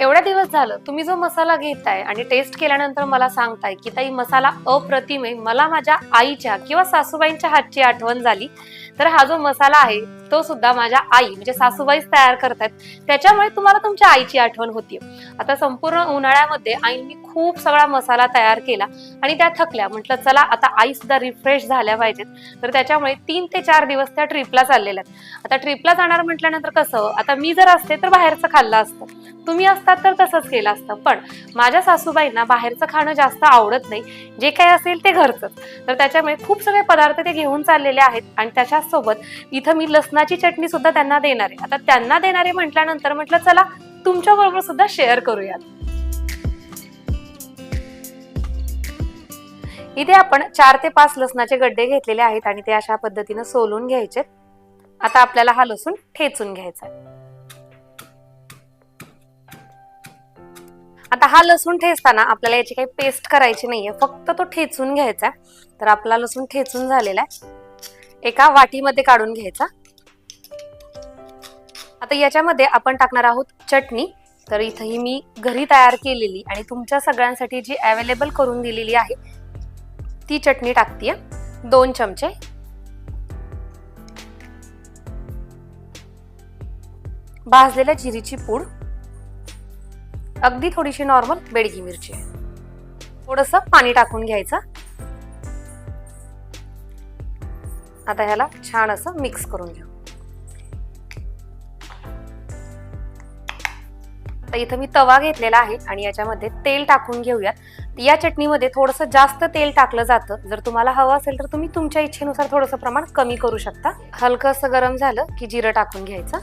एवढ्या दिवस झालं तुम्ही जो मसाला घेताय आणि टेस्ट केल्यानंतर मला सांगताय की ताई मसाला अप्रतिम आहे. मला माझ्या आईच्या किंवा सासूबाईंच्या हातची आठवण झाली. तर हा जो मसाला आहे तो सुद्धा माझ्या आई म्हणजे सासूबाईच तयार करतात त्याच्यामुळे तुम्हाला तुमच्या आईची आठवण होती आता संपूर्ण उन्हाळ्यामध्ये आईंनी खूप सगळा मसाला तयार केला आणि त्या थकल्या. म्हटलं चला आता आई सुद्धा रिफ्रेश झाल्या पाहिजेत. तर त्याच्यामुळे तीन ते चार दिवस त्या ट्रिपला चाललेल्या आहेत. आता ट्रिपला जाणार म्हटल्यानंतर कसं आता मी जर असते तर बाहेरचं खाल्लं असतं. तुम्ही असतात तर तसंच केलं असतं. पण माझ्या सासूबाईंना बाहेरचं खाणं जास्त आवडत नाही. जे काही असेल ते घरचं. तर त्याच्यामुळे खूप सगळे पदार्थ ते घेऊन चाललेले आहेत आणि त्याच्यासोबत इथं मी लसणाची चटणी सुद्धा त्यांना देणार आहे. आता त्यांना देणारे म्हटल्यानंतर म्हटलं चला तुमच्या बरोबर सुद्धा शेअर करूयात. इथे आपण चार ते पाच लसणाचे गड्डे घेतलेले आहेत आणि ते अशा पद्धतीनं सोलून घ्यायचे. आता आपल्याला हा लसूण ठेचून घ्यायचा आहे. आता हा लसूण ठेचताना आपल्याला याची काही पेस्ट करायची नाहीये फक्त तो ठेचून घ्यायचा तर आपला लसूण ठेचून झालेला आहे. एका वाटीमध्ये काढून घ्यायचा. आता याच्यामध्ये आपण टाकणार आहोत चटणी. तर इथं ही मी घरी तयार केलेली आणि तुमच्या सगळ्यांसाठी जी अवेलेबल करून दिलेली आहे ती चटणी टाकतीये. दोन चमचे. भाजलेल्या जिरीची पूड. अगदी थोडीशी नॉर्मल बेडगी मिरची. थोडस पाणी टाकून घ्यायचं. आता ह्याला छान असं मिक्स करून घेऊ. तर इथं मी तवा घेतलेला आहे आणि याच्यामध्ये तेल टाकून घेऊयात. या चटणीमध्ये थोडंसं जास्त तेल टाकलं जातं. जर तुम्हाला हवं असेल तर तुम्ही तुमच्या इच्छेनुसार थोडंसं प्रमाण कमी करू शकता. हलकं असं गरम झालं की जिरं टाकून घ्यायचं.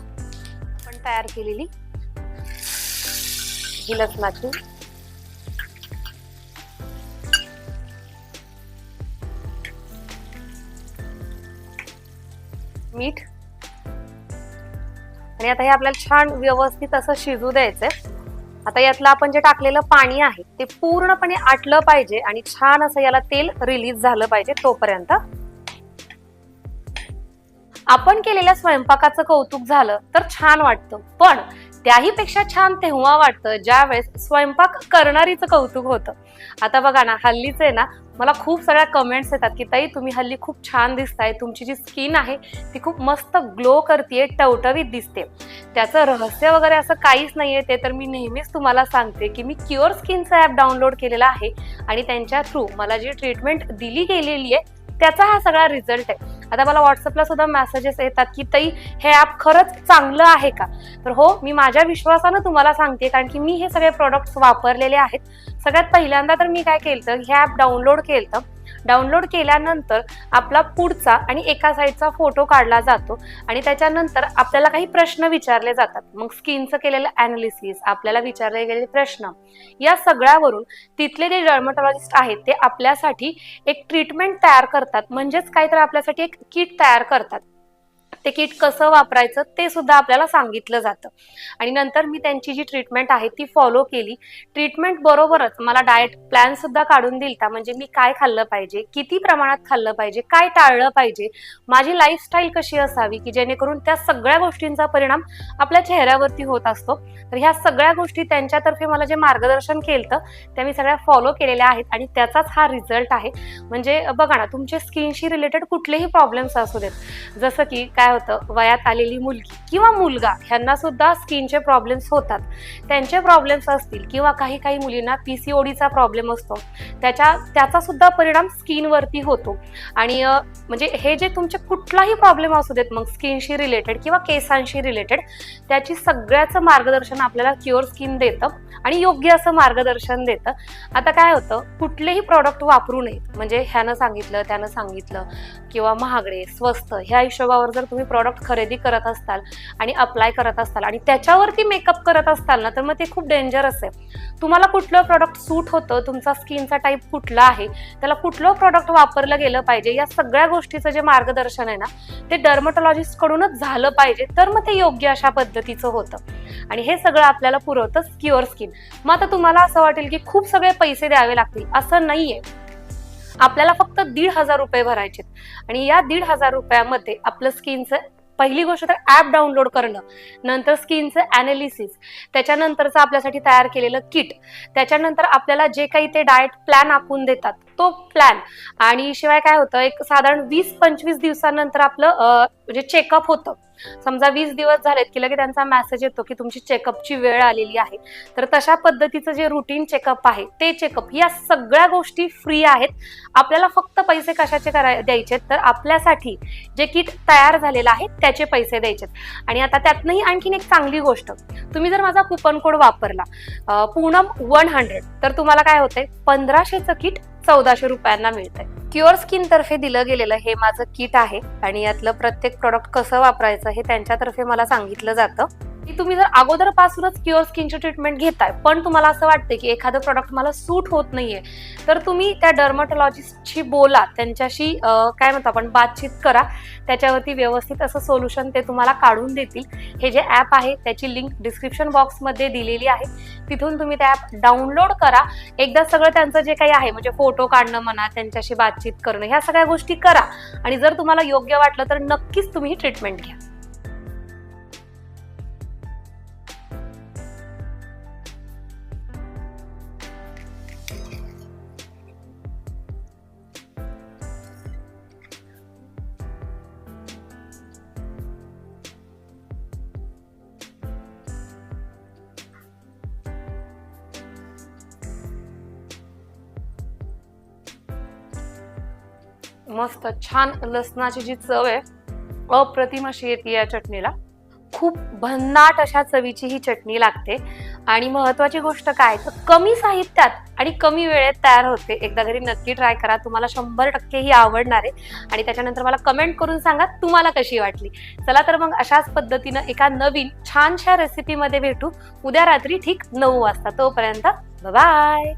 पण तयार केलेली ही लसणाची मीठ. आणि आता हे आपल्याला छान व्यवस्थित असं शिजू द्यायचंय. आता यातलं आपण जे टाकलेलं पाणी आहे ते पूर्णपणे आटलं पाहिजे आणि छान असं याला तेल रिलीज झालं पाहिजे तोपर्यंत. आपण केलेल्या स्वयंपाकाचं कौतुक झालं तर छान वाटतं. पण त्याही पेक्षा छान तेव्हा वाटतं ज्यावेळेस स्वयंपाक करणारीचं कौतुक होतं. आता बघा ना हल्लीच आहे ना मला खूप सगळ्या कमेंट्स येतात की ताई तुम्ही हल्ली खूप छान दिसताय. तुमची जी स्किन आहे ती खूप मस्त ग्लो करते टवटवीत दिसते त्याचं रहस्य वगैरे असं काहीच नाहीये. ते तर मी नेहमीच तुम्हाला सांगते की मी क्युअर स्किनचं ॲप डाउनलोड केलेलं आहे आणि त्यांच्या थ्रू मला जी ट्रीटमेंट दिली गेलेली आहे त्याचा हा सगळा रिझल्ट आहे. आता मला व्हॉट्सअपला सुद्धा मेसेजेस येतात की ताई हे ॲप खरंच चांगलं आहे का? तर हो मी माझ्या विश्वासानं तुम्हाला सांगते कारण की मी हे सगळे प्रोडक्ट्स वापरलेले आहेत. सगळ्यात पहिल्यांदा तर मी काय केलं हे ॲप डाउनलोड केलं डाउनलोड केल्यानंतर आपला पुढचा आणि एका साईडचा फोटो काढला जातो आणि त्याच्यानंतर आपल्याला काही प्रश्न विचारले जातात. मग स्किनचं केलेलं अनालिसिस आपल्याला विचारले गेलेले प्रश्न या सगळ्यावरून तिथले जे डर्मटॉलॉजिस्ट आहेत ते आपल्यासाठी एक ट्रीटमेंट तयार करतात. म्हणजेच काहीतरी आपल्यासाठी एक किट तयार करतात. ते किट कसं वापरायचं ते सुद्धा आपल्याला सांगितलं जातं. आणि नंतर मी त्यांची जी ट्रीटमेंट आहे ती फॉलो केली. ट्रीटमेंट बरोबरच मला डाएट प्लॅन सुद्धा काढून दिलता. म्हणजे मी काय खाल्लं पाहिजे किती प्रमाणात खाल्लं पाहिजे काय टाळलं पाहिजे माझी लाईफस्टाईल कशी असावी की जेणेकरून त्या सगळ्या गोष्टींचा परिणाम आपल्या चेहऱ्यावरती होत असतो. तर ह्या सगळ्या गोष्टी त्यांच्यातर्फे मला जे मार्गदर्शन केलं त्या मी सगळ्या फॉलो केलेल्या आहेत आणि त्याचाच हा रिझल्ट आहे. म्हणजे बघा ना तुमचे स्किनशी रिलेटेड कुठलेही प्रॉब्लेम्स असू देत. जसं की काय काय होतं? वयात आलेली मुलगी किंवा मुलगा ह्यांना सुद्धा स्किनचे प्रॉब्लेम्स होतात. त्यांचे प्रॉब्लेम्स असतील किंवा काही काही मुलींना पी सी ओडीचा प्रॉब्लेम असतो. त्याच्या त्याचा सुद्धा परिणाम स्किनवरती होतो. आणि म्हणजे हे जे तुमचे कुठलाही प्रॉब्लेम असू देत मग स्किनशी रिलेटेड किंवा केसांशी रिलेटेड त्याची सगळ्याचं मार्गदर्शन आपल्याला क्युअर स्किन देतं आणि योग्य असं मार्गदर्शन देतं. आता काय होतं? कुठलेही प्रॉडक्ट वापरू नयेत. म्हणजे ह्यानं सांगितलं त्यानं सांगितलं किंवा महागडे स्वस्त ह्या हिशोबावर जर तुम्ही प्रॉडक्ट खरेदी करत असताल आणि अप्लाय करत असताल आणि त्याच्यावरती मेकअप करत असताल ना तर मग ते खूप डेंजरस आहे. तुम्हाला कुठलं प्रॉडक्ट सूट होतं तुमचा स्किनचा टाईप कुठला आहे त्याला कुठलं प्रॉडक्ट वापरलं गेलं पाहिजे या सगळ्या गोष्टीचं जे मार्गदर्शन आहे ना ते डर्मटॉलॉजिस्टकडूनच झालं पाहिजे तर मग ते योग्य अशा पद्धतीचं होतं. आणि हे सगळं आपल्याला पुरवतं क्युअर स्किन मग आता तुम्हाला असं वाटेल की खूप सगळे पैसे द्यावे लागतील असं नाहीये. आपल्याला फक्त दीड हजार रुपये भरायचे आणि या दीड हजार रुपयामध्ये आपलं स्किनचं पहिली गोष्ट तर ऍप डाउनलोड करणं नंतर स्किनचं अनालिसिस त्याच्यानंतरचं आपल्यासाठी तयार केलेलं किट त्याच्यानंतर आपल्याला जे काही ते डाएट प्लॅन आखून देतात तो प्लॅन आणि शिवाय काय होतं एक साधारण वीस पंचवीस दिवसानंतर आपलं म्हणजे चेकअप होतं. समजा वीस दिवस झालेत की लगेच त्यांचा मेसेज येतो की तुमची चेकअपची वेळ आलेली आहे. तर तशा पद्धतीचं जे रुटीन चेकअप आहे ते चेकअप या सगळ्या गोष्टी फ्री आहेत. आपल्याला फक्त पैसे कशाचे कराय द्यायचे तर आपल्यासाठी जे किट तयार झालेलं आहे त्याचे पैसे द्यायचे आणि आता त्यातनंही आणखीन एक चांगली गोष्ट. तुम्ही जर माझा कुपन कोड वापरला पूनम वन हंड्रेड तर तुम्हाला काय होतंय? पंधराशेचं किट चौदाशे रुपयांना मिळतंय. क्युअर स्किन तर्फे दिलं गेलेलं हे माझं किट आहे आणि यातलं प्रत्येक प्रॉडक्ट कसं वापरायचं हे त्यांच्यातर्फे मला सांगितलं जातं. की तुम्ही जर अगोदरपासूनच क्युअर स्किनची ट्रीटमेंट घेताय पण तुम्हाला असं वाटतं की एखादं प्रॉडक्ट मला सूट होत नाहीये तर तुम्ही त्या डर्मटॉलॉजिस्टशी बोला त्यांच्याशी काय म्हणतो आपण बातचीत करा. त्याच्यावरती व्यवस्थित असं सोल्युशन ते तुम्हाला काढून देतील. हे जे ॲप आहे त्याची लिंक डिस्क्रिप्शन बॉक्समध्ये दिलेली आहे. तिथून तुम्ही ते ॲप डाउनलोड करा. एकदा सगळं त्यांचं जे काही आहे म्हणजे फोटो काढणं म्हणा त्यांच्याशी बातचीत करणं ह्या सगळ्या गोष्टी करा. आणि जर तुम्हाला योग्य वाटलं तर नक्कीच तुम्ही ही ट्रीटमेंट घ्या. मस्त छान लसणाची जी चव आहे अप्रतिम अशी येते या चटणीला. खूप भन्नाट अशा चवीची ही चटणी लागते. आणि महत्वाची गोष्ट काय तर कमी साहित्यात आणि कमी वेळेत तयार होते. एकदा घरी नक्की ट्राय करा तुम्हाला शंभर टक्के ही आवडणार आहे. आणि त्याच्यानंतर मला कमेंट करून सांगा तुम्हाला कशी वाटली? चला तर मग अशाच पद्धतीनं एका नवीन छानशा रेसिपीमध्ये भेटू. उद्या रात्री ठीक नऊ वाजता. तोपर्यंत बाय